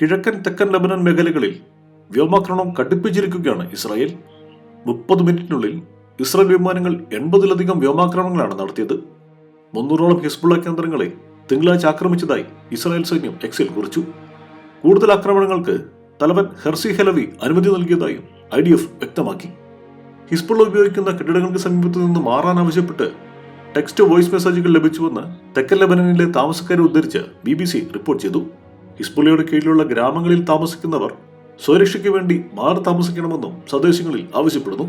കിഴക്കൻ തെക്കൻ ലബനൻ മേഖലകളിൽ വ്യോമാക്രമണം കടുപ്പിച്ചിരിക്കുകയാണ് ഇസ്രായേൽ. മുപ്പത് മിനിറ്റിനുള്ളിൽ ഇസ്രായേൽ വിമാനങ്ങൾ എൺപതിലധികം വ്യോമാക്രമണങ്ങളാണ് നടത്തിയത്. മുന്നൂറോളം ഹിസ്ബുള്ള കേന്ദ്രങ്ങളെ തിങ്കളാഴ്ച ആക്രമിച്ചതായി ഇസ്രായേൽ സൈന്യം എക്സിൽ കുറിച്ചു. കൂടുതൽ ആക്രമണങ്ങൾക്ക് തലവൻ ഹെർസി ഹെലവി അനുമതി നൽകിയതായും ഐ ഡി എഫ് വ്യക്തമാക്കി. ഹിസ്ബുള്ള ഉപയോഗിക്കുന്ന കെട്ടിടങ്ങൾക്ക് സമീപത്തു നിന്ന് മാറാൻ ആവശ്യപ്പെട്ട് ടെക്സ്റ്റ് വോയിസ് മെസ്സേജുകൾ ലഭിച്ചുവെന്ന് തെക്കൻ ലബനനിലെ താമസക്കാരെ ഉദ്ധരിച്ച് ബി റിപ്പോർട്ട് ചെയ്തു. ഹിസ്ബുള്ളയുടെ കീഴിലുള്ള ഗ്രാമങ്ങളിൽ താമസിക്കുന്നവർ സ്വരക്ഷയ്ക്ക് വേണ്ടി മാറി താമസിക്കണമെന്നും സന്ദേശങ്ങളിൽ ആവശ്യപ്പെടുന്നു.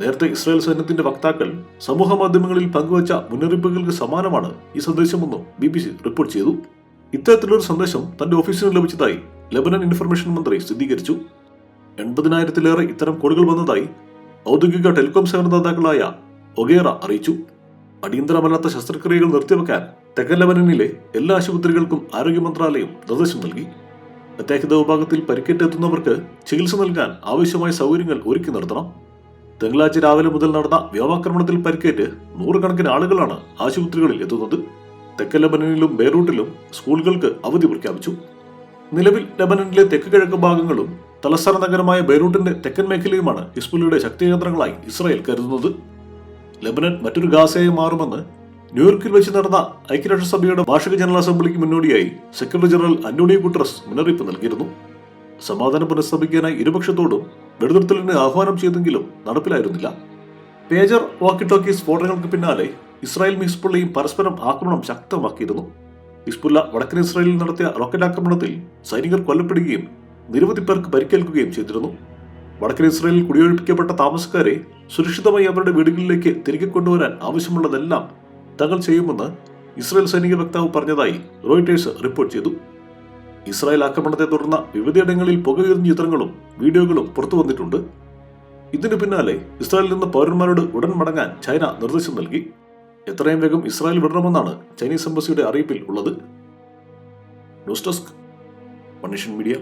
നേരത്തെ ഇസ്രായേൽ സൈന്യത്തിന്റെ വക്താക്കൾ സമൂഹ മാധ്യമങ്ങളിൽ പങ്കുവച്ച മുന്നറിയിപ്പുകൾക്ക് സമാനമാണ് ഈ സന്ദേശമെന്നും ബി ബി സി റിപ്പോർട്ട് ചെയ്തു. ഇത്തരത്തിലൊരു സന്ദേശം തന്റെ ഓഫീസിന് ലഭിച്ചതായി ലബനൻ ഇൻഫർമേഷൻ മന്ത്രി സ്ഥിരീകരിച്ചു. എൺപതിനായിരത്തിലേറെ ഇത്തരം കോളുകൾ വന്നതായി ഔദ്യോഗിക ടെലികോം സേവനദാതാക്കളായ ഒഗേറ അറിയിച്ചു. അടിയന്തരമല്ലാത്ത ശസ്ത്രക്രിയകൾ നിർത്തിവെക്കാൻ തെക്കൻ ലബനനിലെ എല്ലാ ആശുപത്രികൾക്കും ആരോഗ്യ മന്ത്രാലയം നിർദ്ദേശം നൽകി. അത്യാഹിത വിഭാഗത്തിൽ പരിക്കേറ്റെത്തുന്നവർക്ക് ചികിത്സ നൽകാൻ ആവശ്യമായ സൗകര്യങ്ങൾ ഒരുക്കി നിർത്തണം. തിങ്കളാഴ്ച രാവിലെ മുതൽ നടന്ന വ്യോമാക്രമണത്തിൽ പരിക്കേറ്റ് നൂറുകണക്കിന് ആളുകളാണ് ആശുപത്രികളിൽ എത്തുന്നത്. തെക്കൻ ലബനനിലും ബെയ്റൂട്ടിലും സ്കൂളുകൾക്ക് അവധി പ്രഖ്യാപിച്ചു. നിലവിൽ ലബനനിലെ തെക്ക് കിഴക്ക് ഭാഗങ്ങളും തലസ്ഥാന നഗരമായ ബെയ്റൂട്ടിന്റെ തെക്കൻ മേഖലയുമാണ് ഹിസ്ബുള്ളയുടെ ശക്തികേന്ദ്രങ്ങളായി ഇസ്രായേൽ കരുതുന്നത്. ലബനൻ മറ്റൊരു ഗാസയായി മാറുമെന്ന് ന്യൂയോർക്കിൽ വെച്ച് നടന്ന ഐക്യരാഷ്ട്രസഭയുടെ വാർഷിക ജനറൽ അസംബ്ലിക്ക് മുന്നോടിയായി സെക്രട്ടറി ജനറൽ അന്റോണിയോ ഗുട്ടറസ് മുന്നറിയിപ്പ് നൽകിയിരുന്നു. സമാധാനം പുനഃസ്ഥാപിക്കാനായി ഇരുപക്ഷത്തോടും വെടിനിർത്തലിന് ആഹ്വാനം ചെയ്തെങ്കിലും നടപ്പിലായിരുന്നില്ല. പേജർ വാക്കി ടോക്കി സ്ഫോടനങ്ങൾക്ക് പിന്നാലെ ഇസ്രായേൽ ഹിസ്ബുള്ളയും പരസ്പരം ആക്രമണം ശക്തമാക്കിയിരുന്നു. ഹിസ്ബുല്ല വടക്കൻ ഇസ്രായേലിൽ നടത്തിയ റോക്കറ്റ് ആക്രമണത്തിൽ സൈനികർ കൊല്ലപ്പെടുകയും നിരവധി പേർക്ക് പരിക്കേൽക്കുകയും ചെയ്തിരുന്നു. വടക്കൻ ഇസ്രായേലിൽ കുടിയൊഴിപ്പിക്കപ്പെട്ട താമസക്കാരെ സുരക്ഷിതമായി അവരുടെ വീടുകളിലേക്ക് തിരികെ കൊണ്ടുവരാൻ ആവശ്യമുള്ളതെല്ലാം തങ്ങൾ ചെയ്യുമെന്ന് ഇസ്രായേൽ സൈനിക വക്താവ് പറഞ്ഞതായി റോയിട്ടേഴ്സ് റിപ്പോർട്ട് ചെയ്തു. ഇസ്രായേൽ ആക്രമണത്തെ തുടർന്ന് വിവിധയിടങ്ങളിൽ പുകയുയർന്ന ചിത്രങ്ങളും വീഡിയോകളും പുറത്തു വന്നിട്ടുണ്ട്. ഇതിനു പിന്നാലെ ഇസ്രായേലിൽ നിന്ന് പൗരന്മാരോട് ഉടൻ മടങ്ങാൻ ചൈന നിർദ്ദേശം നൽകി. എത്രയും വേഗം ഇസ്രായേൽ വിടണമെന്നാണ് ചൈനീസ് എംബസിയുടെ അറിയിപ്പിൽ ഉള്ളത്. ന്യൂസ് ഡെസ്ക് മനുഷ്യൻ മീഡിയ.